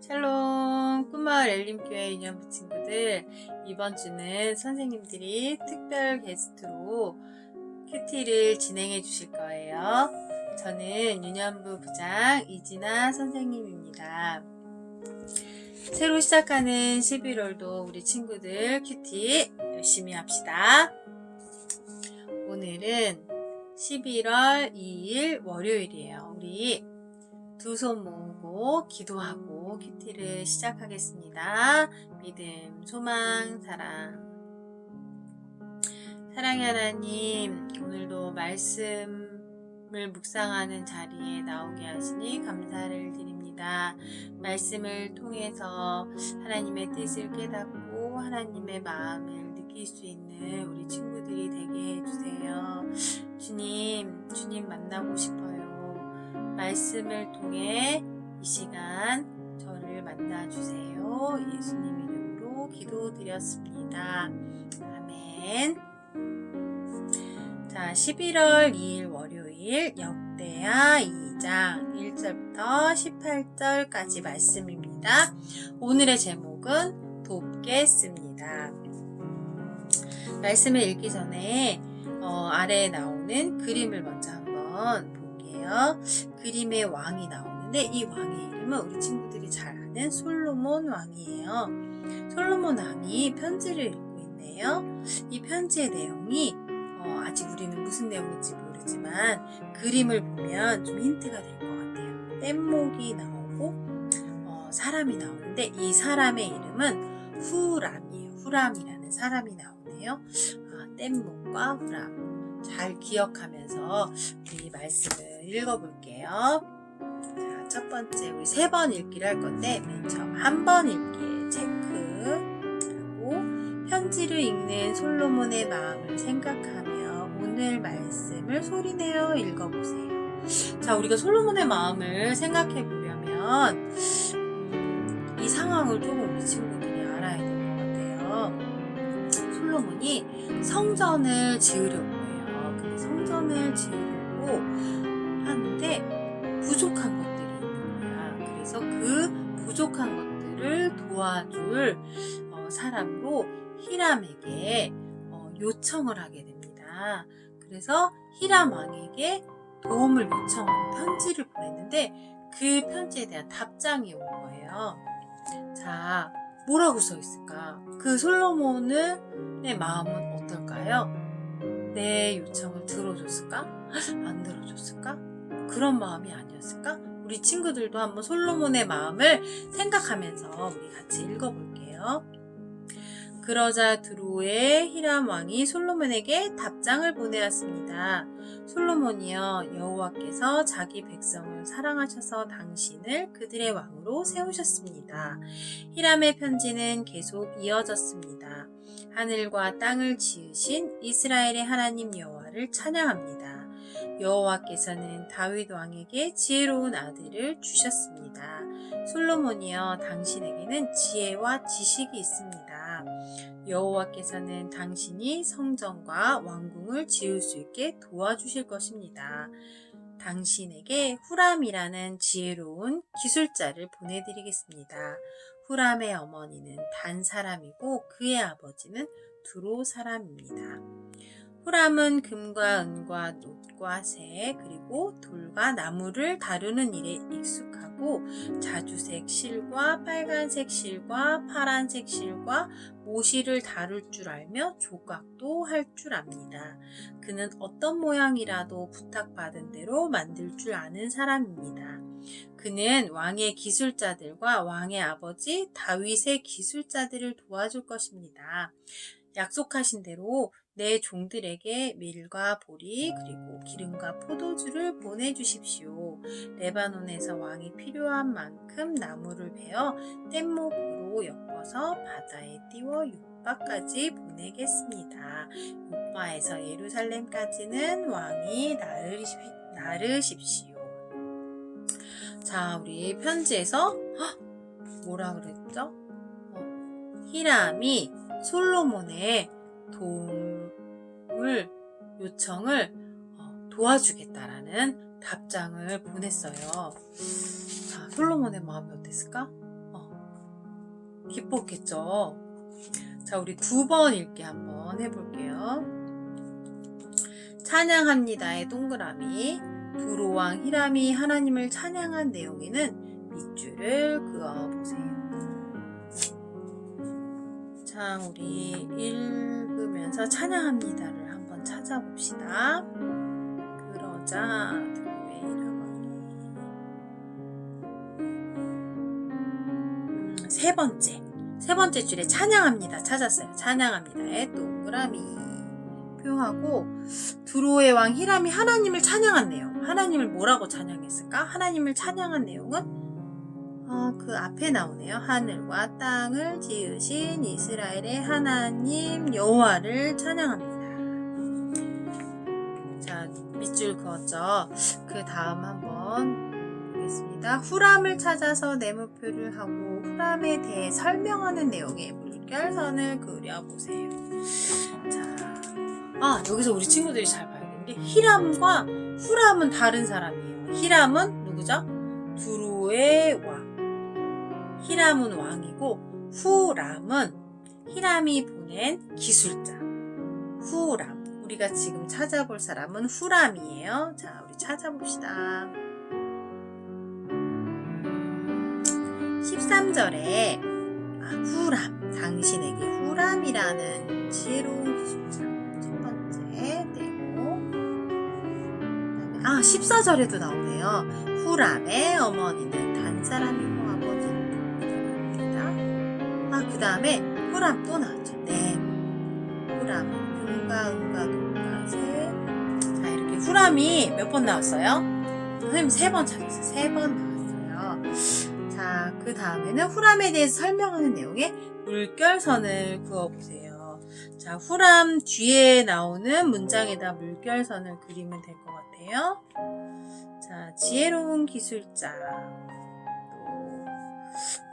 샬롬 꿈마을 엘림교회 인연부 친구들 이번 주는 선생님들이 특별 게스트로 큐티를 진행해 주실 거예요. 저는 유년부 부장 이진아 선생님입니다. 새로 시작하는 11월도 우리 친구들 큐티 열심히 합시다. 오늘은 11월 2일 월요일이에요. 우리 두 손 모으고 기도하고 큐티를 시작하겠습니다. 믿음, 소망, 사랑. 사랑의 하나님, 오늘도 말씀을 묵상하는 자리에 나오게 하시니 감사를 드립니다. 말씀을 통해서 하나님의 뜻을 깨닫고 하나님의 마음을 느낄 수 있는 우리 친구들이 주님 만나고 싶어요. 말씀을 통해 이 시간 저를 만나주세요. 예수님 이름으로 기도드렸습니다. 아멘. 자, 11월 2일 월요일 역대하 2장 1절부터 18절까지 말씀입니다. 오늘의 제목은 돕겠습니다. 말씀을 읽기 전에 어, 아래에 나오는 그림을 먼저 한번 볼게요. 그림의 왕이 나오는데 이 왕의 이름은 우리 친구들이 잘 아는 솔로몬 왕이에요. 솔로몬 왕이 편지를 읽고 있네요. 이 편지의 내용이 어, 아직 우리는 무슨 내용인지 모르지만 그림을 보면 좀 힌트가 될 것 같아요. 뗏목이 나오고 어, 사람이 나오는데 이 사람의 이름은 후람이에요. 후람이라는 사람이 나오네요. 아, 뗏목과 후람. 잘 기억하면서 우리 말씀을 읽어볼게요. 자, 첫 번째 우리 세 번 읽기를 할 건데 맨 처음 한 번 읽기에 체크하고 편지를 읽는 솔로몬의 마음을 생각하며 오늘 말씀을 소리내어 읽어보세요. 자, 우리가 솔로몬의 마음을 생각해 보려면 음, 이 상황을 조금 우리 친구들이 알아야 될 것 같아요. 솔로몬이 성전을 지으려고 성전을 지으려고 하는데 부족한 것들이 있는 거야. 그래서 그 부족한 것들을 도와줄 어, 사람으로 히람에게 어, 요청을 하게 됩니다. 그래서 히람 왕에게 도움을 요청하는 편지를 보냈는데 그 편지에 대한 답장이 온 거예요. 자, 뭐라고 써 있을까? 그 솔로몬의 마음은 어떨까요? 내 요청을 들어줬을까? 안 들어줬을까? 그런 마음이 아니었을까? 우리 친구들도 한번 솔로몬의 마음을 생각하면서 우리 같이 읽어볼게요. 그러자 드로의 히람 왕이 솔로몬에게 답장을 보내었습니다. 솔로몬이여 여호와께서 자기 백성을 사랑하셔서 당신을 그들의 왕으로 세우셨습니다. 히람의 편지는 계속 이어졌습니다. 하늘과 땅을 지으신 이스라엘의 하나님 여호와를 찬양합니다. 여호와께서는 다윗 왕에게 지혜로운 아들을 주셨습니다. 솔로몬이여 당신에게는 지혜와 지식이 있습니다. 여호와께서는 당신이 성전과 왕궁을 지을 수 있게 도와주실 것입니다. 당신에게 후람이라는 지혜로운 기술자를 보내드리겠습니다. 후람의 어머니는 단 사람이고 그의 아버지는 두로 사람입니다. 후람은 금과 은과 놋과 새 그리고 돌과 나무를 다루는 일에 익숙하고 자주색 실과 빨간색 실과 파란색 실과 모시를 다룰 줄 알며 조각도 할 줄 압니다. 그는 어떤 모양이라도 부탁받은 대로 만들 줄 아는 사람입니다. 그는 왕의 기술자들과 왕의 아버지 다윗의 기술자들을 도와줄 것입니다. 약속하신 대로 내 종들에게 밀과 보리 그리고 기름과 포도주를 보내주십시오. 레바논에서 왕이 필요한 만큼 나무를 베어 뗏목으로 엮어서 바다에 띄워 요바까지 보내겠습니다. 요바에서 예루살렘까지는 왕이 나르십시오. 자, 우리 편지에서 헉, 뭐라 그랬죠? 어, 히람이 솔로몬의 도움을 요청을 어, 도와주겠다라는 답장을 보냈어요. 자, 솔로몬의 마음이 어땠을까? 어, 기뻤겠죠. 자, 우리 두번 읽기 한번 해볼게요. 찬양합니다의 동그라미. 두로왕 히람이 하나님을 찬양한 내용에는 밑줄을 그어보세요. 자, 우리 읽으면서 찬양합니다를 한번 찾아봅시다. 그러자 두로의 히람왕이 음, 세 번째 세 번째 줄에 찬양합니다 찾았어요. 찬양합니다의 동그라미 표하고 두로의 왕 히람이 하나님을 찬양한 내용. 하나님을 뭐라고 찬양했을까? 하나님을 찬양한 내용은 어, 그 앞에 나오네요. 하늘과 땅을 지으신 이스라엘의 하나님 여호와를 찬양합니다. 자, 밑줄 그었죠. 그 다음 한번 보겠습니다. 후람을 찾아서 네모표를 하고 후람에 대해 설명하는 내용의 물결선을 그려보세요. 자, 아, 여기서 우리 친구들이 잘 봐야겠는 게 히람과 후람은 다른 사람이에요. 히람은 누구죠? 두루의 왕. 히람은 왕이고 후람은 히람이 보낸 기술자. 후람. 우리가 지금 찾아볼 사람은 후람이에요. 자, 우리 찾아봅시다. 13절에 아, 후람, 당신에게 후람이라는 지혜로운 기술자 첫 번째 그다음에 아 14절에도 나오네요. 후람의 어머니는 단 사람이고 아버지는 사람입니다. 아그 다음에 후람 또 나왔죠. 네. 후람은 금과 은과 녹과 새. 자 이렇게 후람이 몇 번 나왔어요? 선생님 세 번 찾았어요. 세 번 나왔어요. 자, 그 다음에는 후람에 대해서 설명하는 내용의 물결선을 그어보세요. 자, 후람 뒤에 나오는 문장에다 물결선을 그리면 될 것 같아요. 자, 지혜로운 기술자. 또,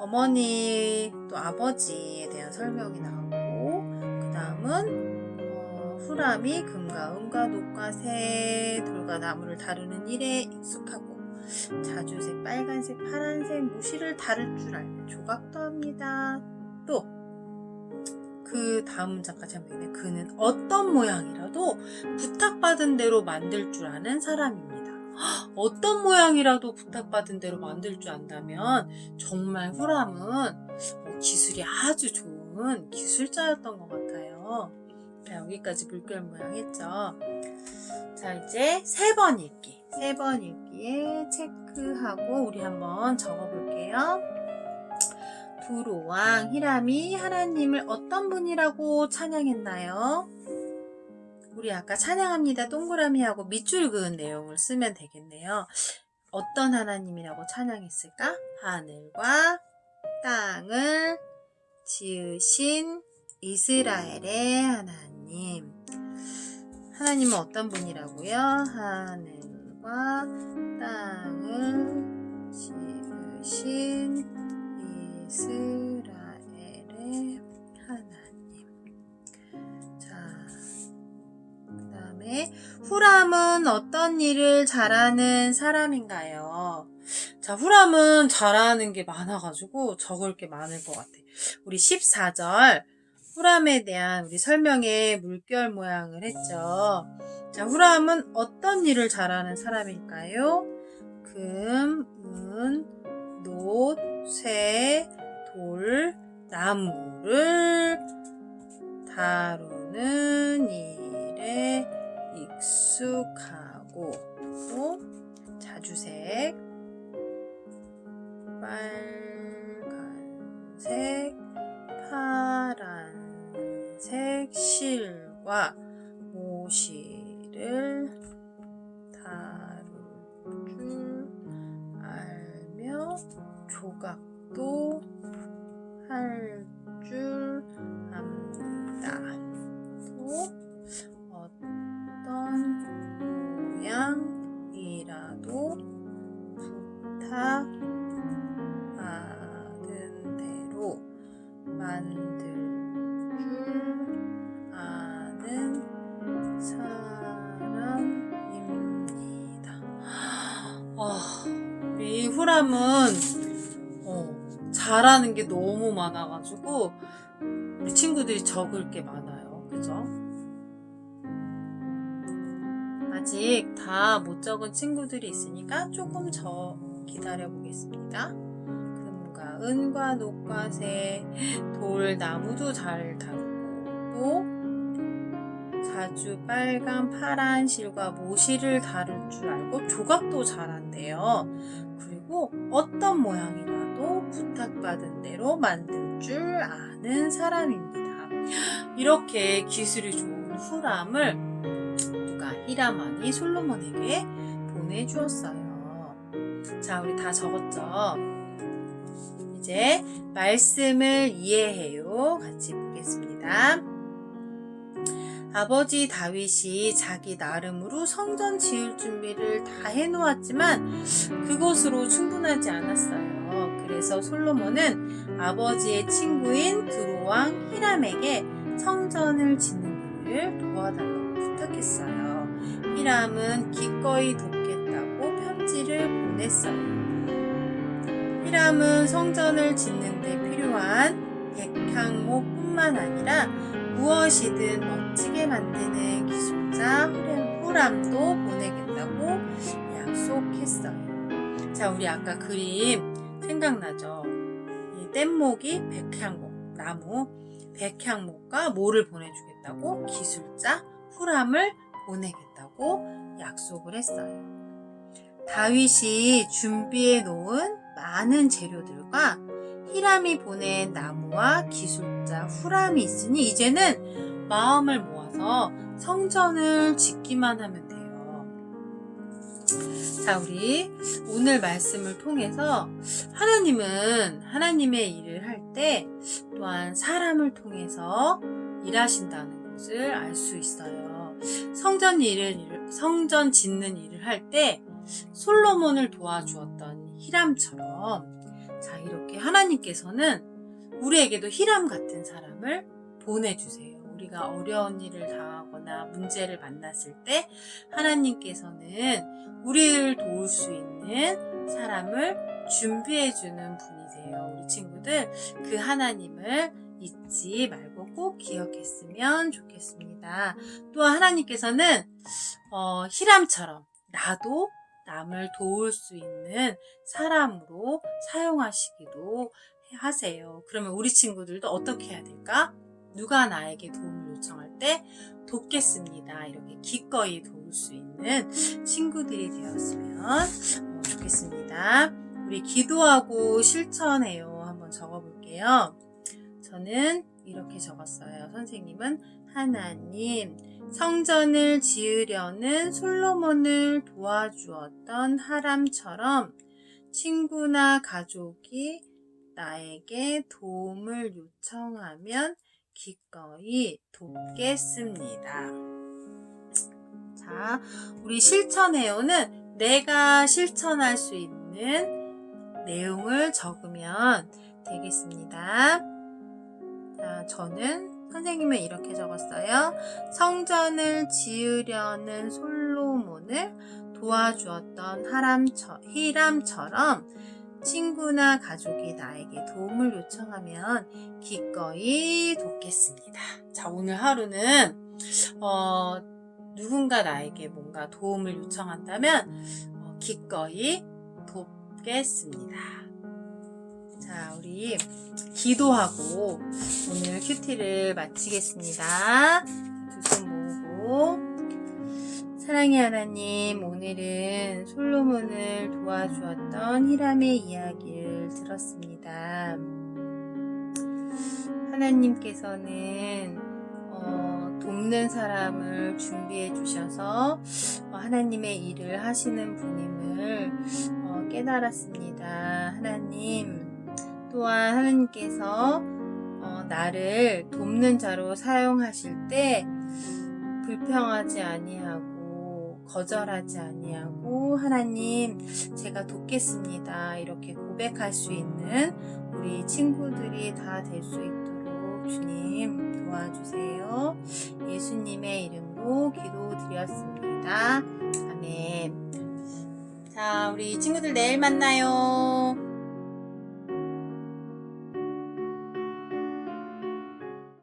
어머니, 또 아버지에 대한 설명이 나오고, 그 다음은, 어, 후람이 금과 은과 녹과 새, 돌과 나무를 다루는 일에 익숙하고, 자주색, 빨간색, 파란색, 무시를 다룰 줄 알면 조각도 합니다. 또, 그 다음 문장까지 하면 되겠네. 그는 어떤 모양이라도 부탁받은 대로 만들 줄 아는 사람입니다. 헉, 어떤 모양이라도 부탁받은 대로 만들 줄 안다면 정말 후람은 뭐 기술이 아주 좋은 기술자였던 것 같아요. 자, 여기까지 물결 모양 했죠. 자, 이제 세 번 읽기. 세 번 읽기에 체크하고 우리 한번 적어볼게요. 두로왕 히람이 하나님을 어떤 분이라고 찬양했나요? 우리 아까 찬양합니다 동그라미하고 밑줄 그은 내용을 쓰면 되겠네요. 어떤 하나님이라고 찬양했을까? 하늘과 땅을 지으신 이스라엘의 하나님. 하나님은 어떤 분이라고요? 하늘 과 땅을 지으신 이스라엘의 하나님. 자, 그 다음에 후람은 어떤 일을 잘하는 사람인가요? 자, 후람은 잘하는 게 많아가지고 적을 게 많을 것 같아. 우리 14절 후람에 대한 우리 설명에 물결 모양을 했죠. 자, 후람은 어떤 일을 잘하는 사람일까요? 금, 은, 노, 쇠, 돌, 나무를 다루는 일에 익숙하고 또 자주색, 빨간색, 파란색 실과 사람은 어, 잘하는 게 너무 많아가지고 우리 친구들이 적을 게 많아요. 그죠? 아직 다 못 적은 친구들이 있으니까 조금 더 기다려 보겠습니다. 금과 은과 녹과 새, 돌, 나무도 잘 다루고 또 자주 빨간, 파란 실과 모실을 다룰 줄 알고 조각도 잘한대요. 그리고 어떤 모양이라도 부탁받은 대로 만들 줄 아는 사람입니다. 이렇게 기술이 좋은 후람을 누가 히라만이 솔로몬에게 보내주었어요. 자, 우리 다 적었죠? 이제 말씀을 이해해요. 같이 보겠습니다. 아버지 다윗이 자기 나름으로 성전 지을 준비를 다 해놓았지만 그것으로 충분하지 않았어요. 그래서 솔로몬은 아버지의 친구인 드로왕 히람에게 성전을 짓는 일을 도와달라고 부탁했어요. 히람은 기꺼이 돕겠다고 편지를 보냈어요. 히람은 성전을 짓는데 필요한 백향목뿐만 아니라 무엇이든 멋지게 만드는 기술자 후람도 보내겠다고 약속했어요. 자, 우리 아까 그림 생각나죠? 이 뗏목이 백향목, 나무, 백향목과 뭐를 보내주겠다고? 기술자 후람을 보내겠다고 약속을 했어요. 다윗이 준비해 놓은 많은 재료들과 히람이 보낸 나무와 기술자 후람이 있으니 이제는 마음을 모아서 성전을 짓기만 하면 돼요. 자, 우리 오늘 말씀을 통해서 하나님은 하나님의 일을 할 때 또한 사람을 통해서 일하신다는 것을 알 수 있어요. 성전 일을, 성전 짓는 일을 할 때 솔로몬을 도와주었던 히람처럼 자, 이렇게 하나님께서는 우리에게도 히람 같은 사람을 보내주세요. 우리가 어려운 일을 당하거나 문제를 만났을 때 하나님께서는 우리를 도울 수 있는 사람을 준비해주는 분이세요. 우리 친구들, 그 하나님을 잊지 말고 꼭 기억했으면 좋겠습니다. 또 하나님께서는, 어, 히람처럼 나도 남을 도울 수 있는 사람으로 사용하시기도 하세요. 그러면 우리 친구들도 어떻게 해야 될까? 누가 나에게 도움을 요청할 때 돕겠습니다. 이렇게 기꺼이 도울 수 있는 친구들이 되었으면 어, 좋겠습니다. 우리 기도하고 실천해요. 한번 적어볼게요. 저는 이렇게 적었어요. 선생님은 하나님, 성전을 지으려는 솔로몬을 도와주었던 하람처럼 친구나 가족이 나에게 도움을 요청하면 기꺼이 돕겠습니다. 자, 우리 실천해요는 내가 실천할 수 있는 내용을 적으면 되겠습니다. 자, 저는 선생님은 이렇게 적었어요. 성전을 지으려는 솔로몬을 도와주었던 하람처, 히람처럼 친구나 가족이 나에게 도움을 요청하면 기꺼이 돕겠습니다. 자, 오늘 하루는, 어, 누군가 나에게 뭔가 도움을 요청한다면, 어, 기꺼이 돕겠습니다. 자, 우리 기도하고 오늘 큐티를 마치겠습니다. 두 손 모으고. 사랑의 하나님, 오늘은 솔로몬을 도와주었던 히람의 이야기를 들었습니다. 하나님께서는 어, 돕는 사람을 준비해 주셔서 어, 하나님의 일을 하시는 분임을 어, 깨달았습니다. 하나님, 또한 하나님께서 어, 나를 돕는 자로 사용하실 때 불평하지 아니하고 거절하지 아니하고 하나님 제가 돕겠습니다. 이렇게 고백할 수 있는 우리 친구들이 다 될 수 있도록 주님 도와주세요. 예수님의 이름으로 기도드렸습니다. 아멘. 자 자, 우리 친구들 내일 만나요.